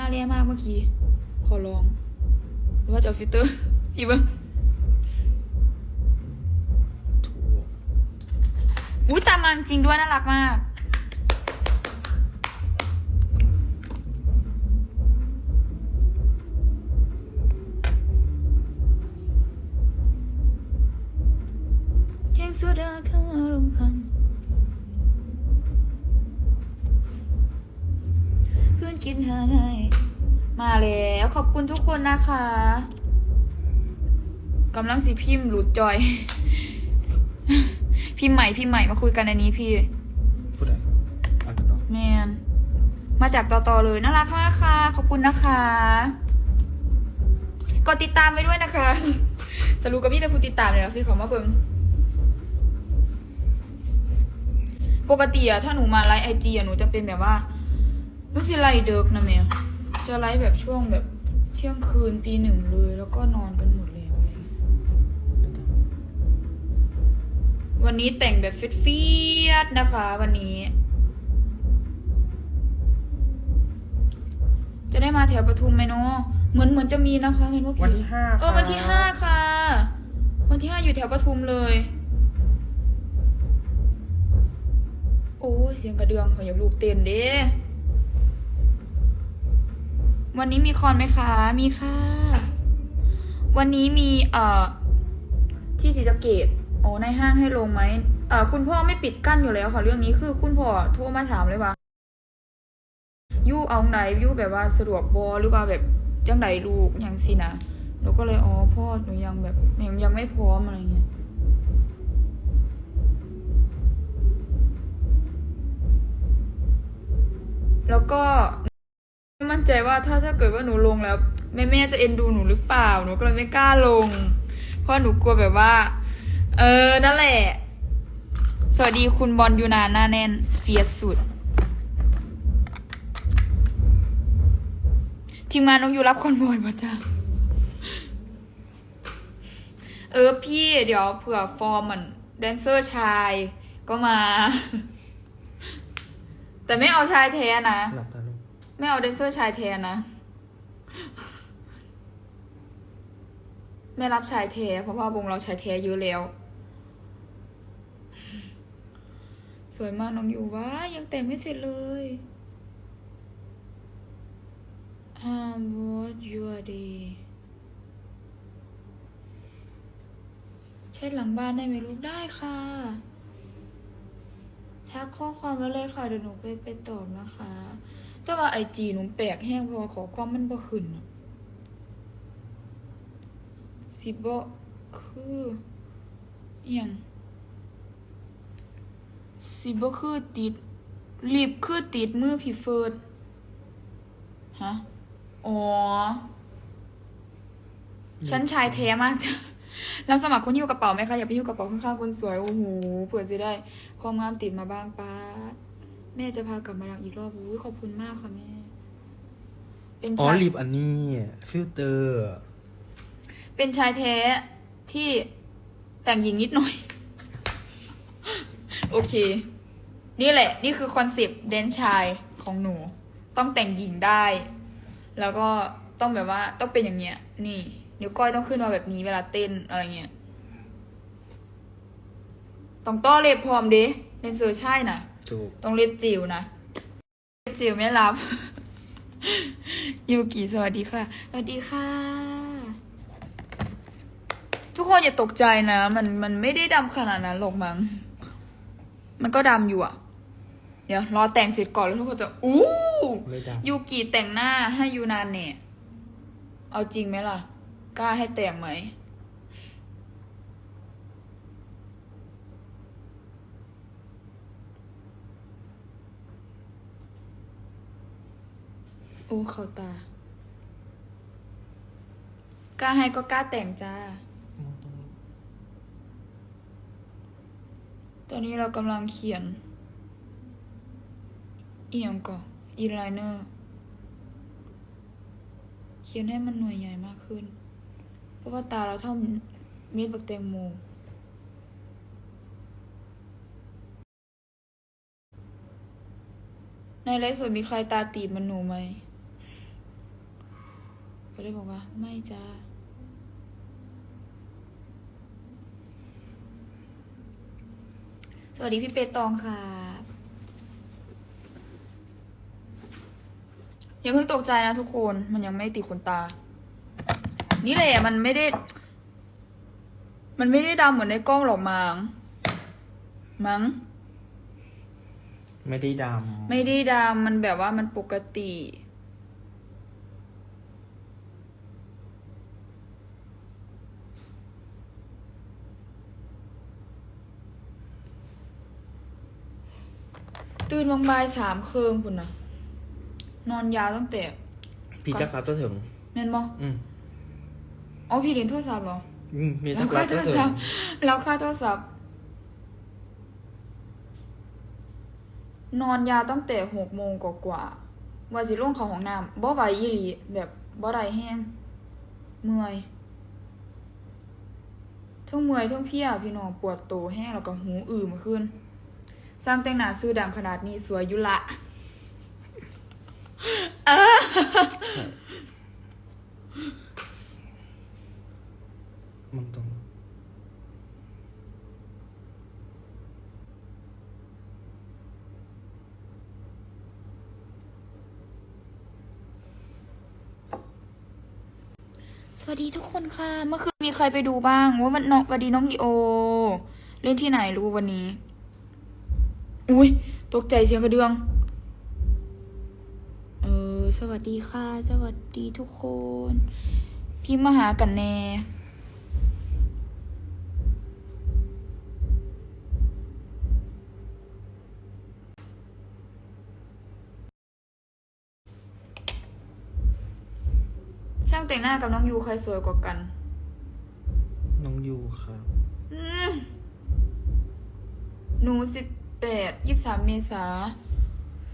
น้าเรียมากเมื่อกี้ ขอลอง หรือว่าจะเอาฟิลเตอร์อีกบ้างถูกอุ้ยตามมาจริงด้วยน่ารักมาก กินหาง่ายมาแล้วขอบคุณทุกคนนะคะกำลังสิพิมพ์หลุดจอยพิมพ์ใหม่พิมพ์ใหม่มาคุยกันในนี้พี่พูดอะไรเอาเนาะแมนมาจากต่อต่อเลยน่ารักมากค่ะ ขอบคุณนะคะกดติดตามไปด้วยนะคะ สรุปกับพี่แต่ผู้ติดตามเลยนะคือของมาเบิ่งปกติอะถ้าหนูมาไลฟ์ไอจีอะหนูจะเป็นแบบว่า รู้สิไลฟ์เดิกนะแมวจะไลฟ์แบบช่วงแบบเที่ยงคืนตีหนึ่งเลยแล้วก็นอนกันหมดแล้ววันนี้แต่งแบบเฟียดๆนะคะ วันนี้ จะได้มาแถวปทุมไหมเนาะเหมือนเหมือนจะมีนะคะเห็นว่าพี่วันที่ห้าเออวันที่ห้าค่ะ วันที่ห้าอยู่แถวปทุมเลย โอ้ยเสียงกระเดืองขออยากลูกเต้นเด้ วันนี้มีคอนไหมคะ มีค่ะ วันนี้มี เอ่อ ที่ศรีสเกดโอ้ในห้างให้ลงไหมเอ่อ คุณพ่อไม่ปิดกั้นอยู่แล้วค่ะ เรื่องนี้คือคุณพ่อโทรมาถามเลยว่ายู่เอาไหนยู่แบบว่าสะดวกบอหรือว่าแบบจังไดลูกอย่างสินะหนูก็เลยอ๋อพ่อหนูยังแบบยังยังไม่พร้อมอะไรเงี้ยแล้วก็ นใจว่าถ้าถ้าเกิดว่าหนูลงแล้วแม่แม่จะเอ็นดูหนูหรือเปล่า หนูก็เลยไม่กล้าลง เพราะหนูกลัวแบบว่า เออ นั่นแหละ สวัสดีคุณบอลยูนานหน้าแน่นเฟียสสุด ทีมงานน้องอยู่รับคนบ่อยมาจ้าเออพี่เดี๋ยวเผื่อฟอร์มมันแดนเซอร์ชายก็มา แต่ไม่เอาชายแท้นะหลับตา ไม่เอาแดนเซอร์ชายแท้นะ ไม่รับชายแท้เพราะว่าวงเราชายแท้เยอะแล้ว สวยมากน้องอยู่ว่ายังแต่งไม่เสร็จเลย Um, what your day ใช่หลังบ้านได้ไหมลูกได้ค่ะทักข้อความมาเลยค่ะเดี๋ยวหนูไปไปตอบนะคะ แต่ว่าไอจีหนูแปลกแห้งเพราะว่าขอความมันบ่ขึ้นสิบ่คืออย่างสิบ่คือติดรีบคือติดมือพี่เฟิร์ดฮะ อ๋อ ฉันชายแท้มากจ้ะรับสมัครคนหิ้วกระเป๋าไหมคะ อย่าไปหิ้วกระเป๋าข้างๆคนสวย โอ้โห เผื่อจะได้ ความงามติดมาบ้างป้า ม่จะพากลับมาลังอีกรอบอุ้ยขอบคุณมากค่ะแม่ เป็นอ๋อชายรีบอันนี้ฟิลเตอร์ เป็นชายแท้ที่แต่งหญิงนิดหน่อย โอเค นี่แหละ นี่คือคอนเซปต์แดนชายของหนู ต้องแต่งหญิงได้ แล้วก็ต้องแบบว่าต้องเป็นอย่างเงี้ย นี่นิ้วก้อยต้องขึ้นมาแบบนี้เวลาเต้นอะไรเงี้ยต้องต้อเล็บพร้อมเด้เดนเซอร์ใช่นะ ถูก ต้องเล็บจิ๋วนะเล็บจิ๋วไม่รับ ยูกิสวัสดีค่ะ สวัสดีค่ะ ทุกคนอย่าตกใจนะ มันมันไม่ได้ดำขนาดนั้นหรอกมั้ง มันก็ดำอยู่อะเดี๋ยวรอแต่งเสร็จก่อนแล้วทุกคนจะ อู้ไม่ได้ยูกิแต่งหน้าให้ยูนานเนี่ย เอาจริงไหมล่ะ กล้าให้แต่งไหม โอ้เขาตากล้าให้ก็กล้าแต่งจ้าตอนนี้เรากำลังเขียน เอียงก่อนอีไลเนอร์ เขียนให้มันหน่วยใหญ่มากขึ้น เพราะว่าตาเราเท่าเม็ดบักแตงโม ในไลฟ์สดมีใครตาตีบเหมันหนูไหม เลยบอกว่า ไม่จ้าสวัสดีพี่เปตองค่ะอย่าเพิ่งตกใจนะทุกคนมันยังไม่ติดขนตา นี่แหละมันไม่ได้ มันไม่ได้ดำเหมือนในกล้องหรอกมังมั้งไม่ได้ดไม่ได้ดำมันแบบว่ามันปกติ ตื่นบางบายสามเคืองคุณนะนอนยาวตั้งแต่ำพี่จักรรับตัวถึงแม่นบออืมอ๋อพี่เรียนโทรศัพท์เหรอ อืมมีแล้จัวกรค่ารับโทตัวรถึศังพท์แล้วค่าโทรศัพท์ นอนยาวตั้งแต่หกโมงกว่าๆว่าสิลงเขาของน้ำบ่ไหวอีหลีแบบบ่ได้แห้งเมื่อยทั้งเมื่อยทั้งเพลียพี่น้องปวดโตวแห้งแล้วก็หูอื่มขึ้น สร้างแต่งหน้าซื้อดังขนาดนี้สวยอยุละเออมันต้องสวัสดีทุกคนค่ะ เมื่อคืนมีใครไปดูบ้าง ว่ามันน้องสวัสดีน้องลีโอ เล่นที่ไหนรู้วันนี้ อุ้ยตกใจเสียงกระเดือง เออ สวัสดีค่ะ สวัสดีทุกคน พี่มาหากันแน่ช่างแต่งหน้ากับน้องยูใครสวยกว่ากัน น้องยูครับ อืมหนูสิบ แปดยี่สามเมษา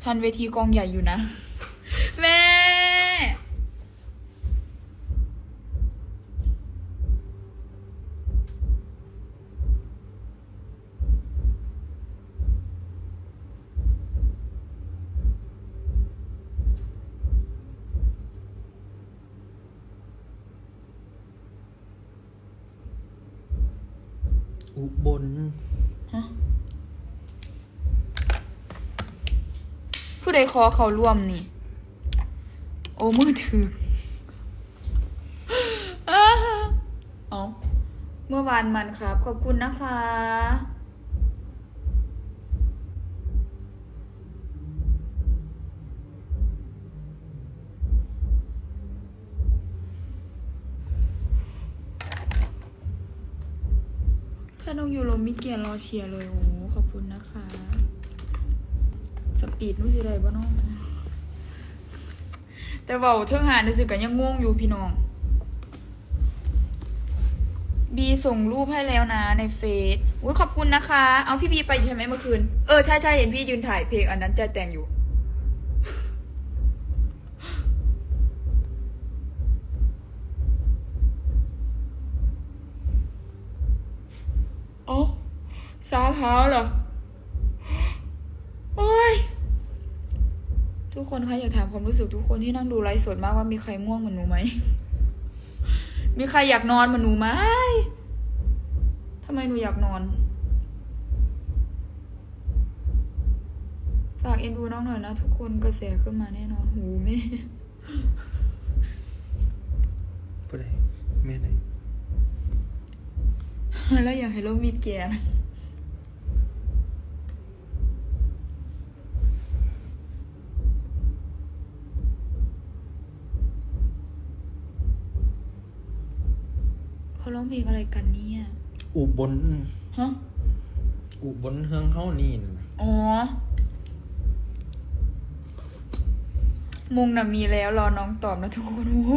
ทันเวทีกองใหญ่อยู่นะ แม่ อุบล ฮะ ผู้ใดขอเขาร่วมนี่ โอ้มือถืออ้าเอาเมื่อวานมันครับ ขอบคุณนะคะ ถ้าน้องยูโรมิเกียรรอเชียร์เลยโอ้ขอบคุณนะคะ สปีดนู้สิไรบ้าน้องแต่เว่าเทิงหาในสึกกันยังง่วงอยู่พี่น้อง บีส่งรูปให้แล้วนะในเฟซอุ้ยขอบคุณนะคะ เอาพี่บีไปอยู่ใช่ไหมเมื่อคืน เออใช่ใช่เห็นพี่ยืนถ่ายเพลงอันนั้นใจแต่งอยู่ โอ้สาวเท้าเหรอ โอ้ย ทุกคนคะอยากถามความรู้สึกทุกคนที่นั่งดูไลฟ์สดมากว่ามีใครง่วงเหมือนหนูไหม มีใครอยากนอนเหมือนหนูไหมทำไมหนูอยากนอน ฝากเอ็นดูน้องหน่อยนะ ทุกคนกระแสขึ้นมาแน่นอนหูแม่ผู้ใดแม่ไหนแล้วอยากให้โลกมีดแกนเขาร้ เพลงอะไรกันเนี่ยอุบลฮะอุบลเฮืองเฮานี่น่ะอ๋อมุงน่ะมีแล้วรอน้องตอบนะทุกคน โอ้โห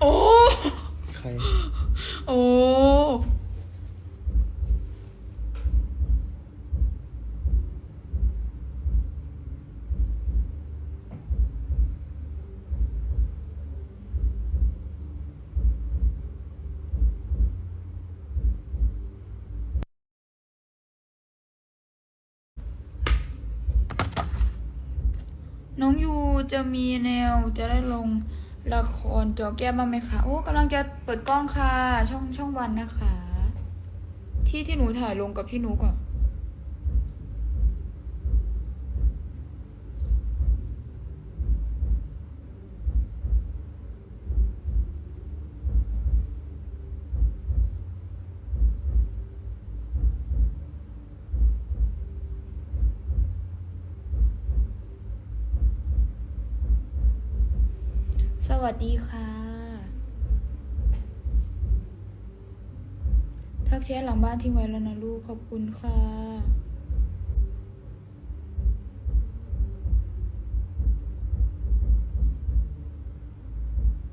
โอ้ ใคร โอ้น้องยู จะมีแนวจะได้ลงละครจอแก้บ้างไหมคะ โอ้กำลังจะเปิดกล้องค่ะ ช่องช่องวันนะคะ ที่ที่หนูถ่ายลงกับพี่นุกอะส วัสดีค่ะ ทักแชทหลังบ้านทิ้งไว้แล้วนะลูก ขอบคุณค่ะ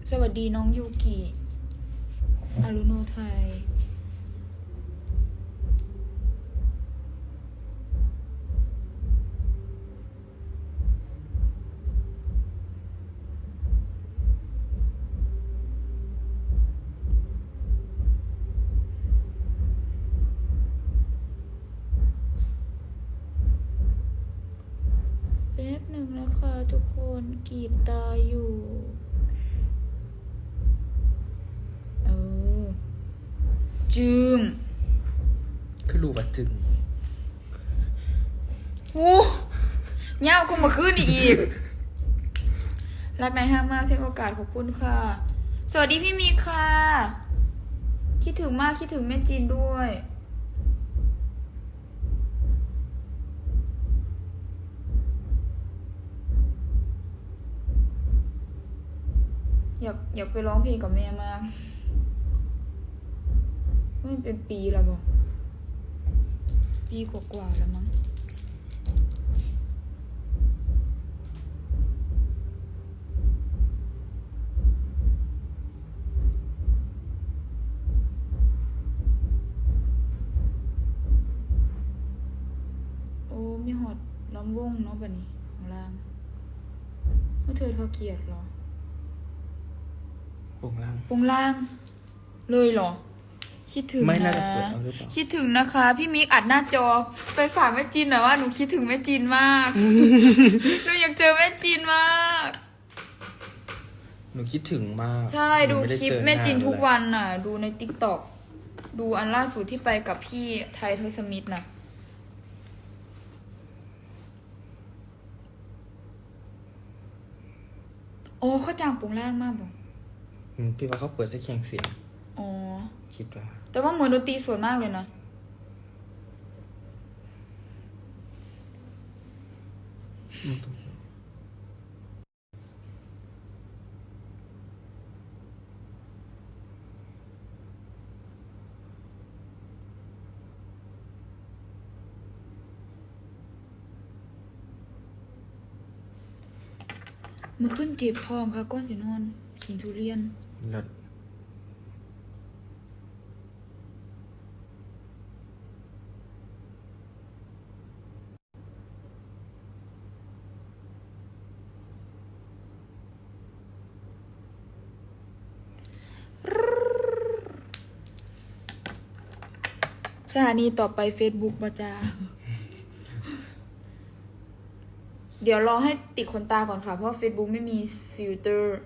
สวัสดีน้องยูกิอารุโนไทย แป๊บหนึ่งนะคะ ทุกคนกรีดตาอยู่ เออ จึง คือรู้ว่าจึงโอ้เงาก็มาขึ้นอีก รักนายห้างมากที่ให้โอกาสขอบคุณค่ะ สวัสดีพี่มีค่ะ คิดถึงมากคิดถึงแม่จีนด้วย อยากอยากไปร้องเพลงกับแม่มากมันเป็นปีแล้วบอกปีกว่าๆแล้วมั้งโอ้มีหอดล้อมวงเนาะบัดนี้ข้างล่างเมื่อเธอทอเกียรติเหรอ วงล่าง วงล่าง เลยเหรอ คิดถึงไม่น่านะจะเปิดเอาหรือเปล่า คิดถึงนะคะ พี่มิกอัดหน้าจอ ไปฝากแม่จินหน่อยว่าหนูคิดถึงแม่จินมากหนูอยากเจอแม่จินมาก หนูคิดถึงมากใช่หนูดูไไคลิปเจอแม่จินาทุกเลยวันน่ะ ดูในติ๊กต็อกดูอันล่าสุดที่ไปกับพี่ไทยเทอร์สมิธน่ะ โอ้เขาจ้างปรุงล่างมากบอก อืมพี่ว่าเขาเปิดสักเคียงเสียงอ๋อ คิดว่าแต่ว่าเหมือนดนตรีสวยมากเลยนะ มือขึ้นเจ็บทองค่ะก้อนสีนอนกินทุเรียน แล้วสถานีต่อไป Facebook บาจา เดี๋ยวรอให้ติดขนตาก่อนค่ะ เพราะ Facebook ไม่มีฟิลเตอร์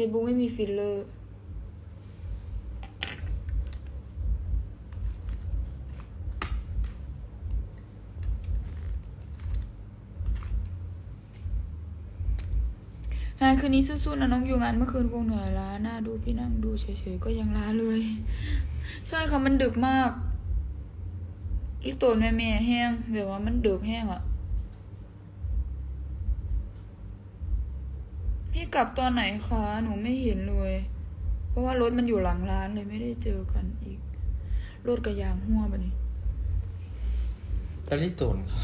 Facebook ไม่มีฟิลเลอร์ งานคืนนี้สู้ๆนะน้องอยู่งานเมื่อคืนคงเหนื่อยล้าหน้าดูพี่นั่งดูเฉยๆก็ยังล้าเลย ใช่ค่ะมันดึกมากอีตัวแม่แม่แห้งแบบว่ามันดึกแห้งอะ่ะ กลับตอนไหนคะ หนูไม่เห็นเลย เพราะว่ารถมันอยู่หลังร้านเลยไม่ได้เจอกันอีก รถกระยางหัวบะนี่ตอนนี้โจนค่ะ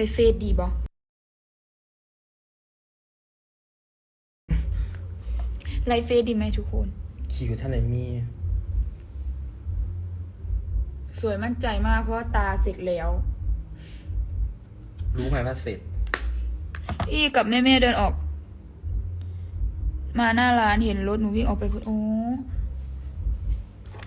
ไปเฟซดีบอไลฟ์เฟซดีไหมทุกคนขี่อยู่ท่านไหนมี สวยมั่นใจมากเพราะว่าตาเสร็จแล้ว รู้ไหมว่าเสร็จ พี่กับแม่แม่ๆเดินออก มาหน้าร้านเห็นรถหนูวิ่งออกไปพูดโอ้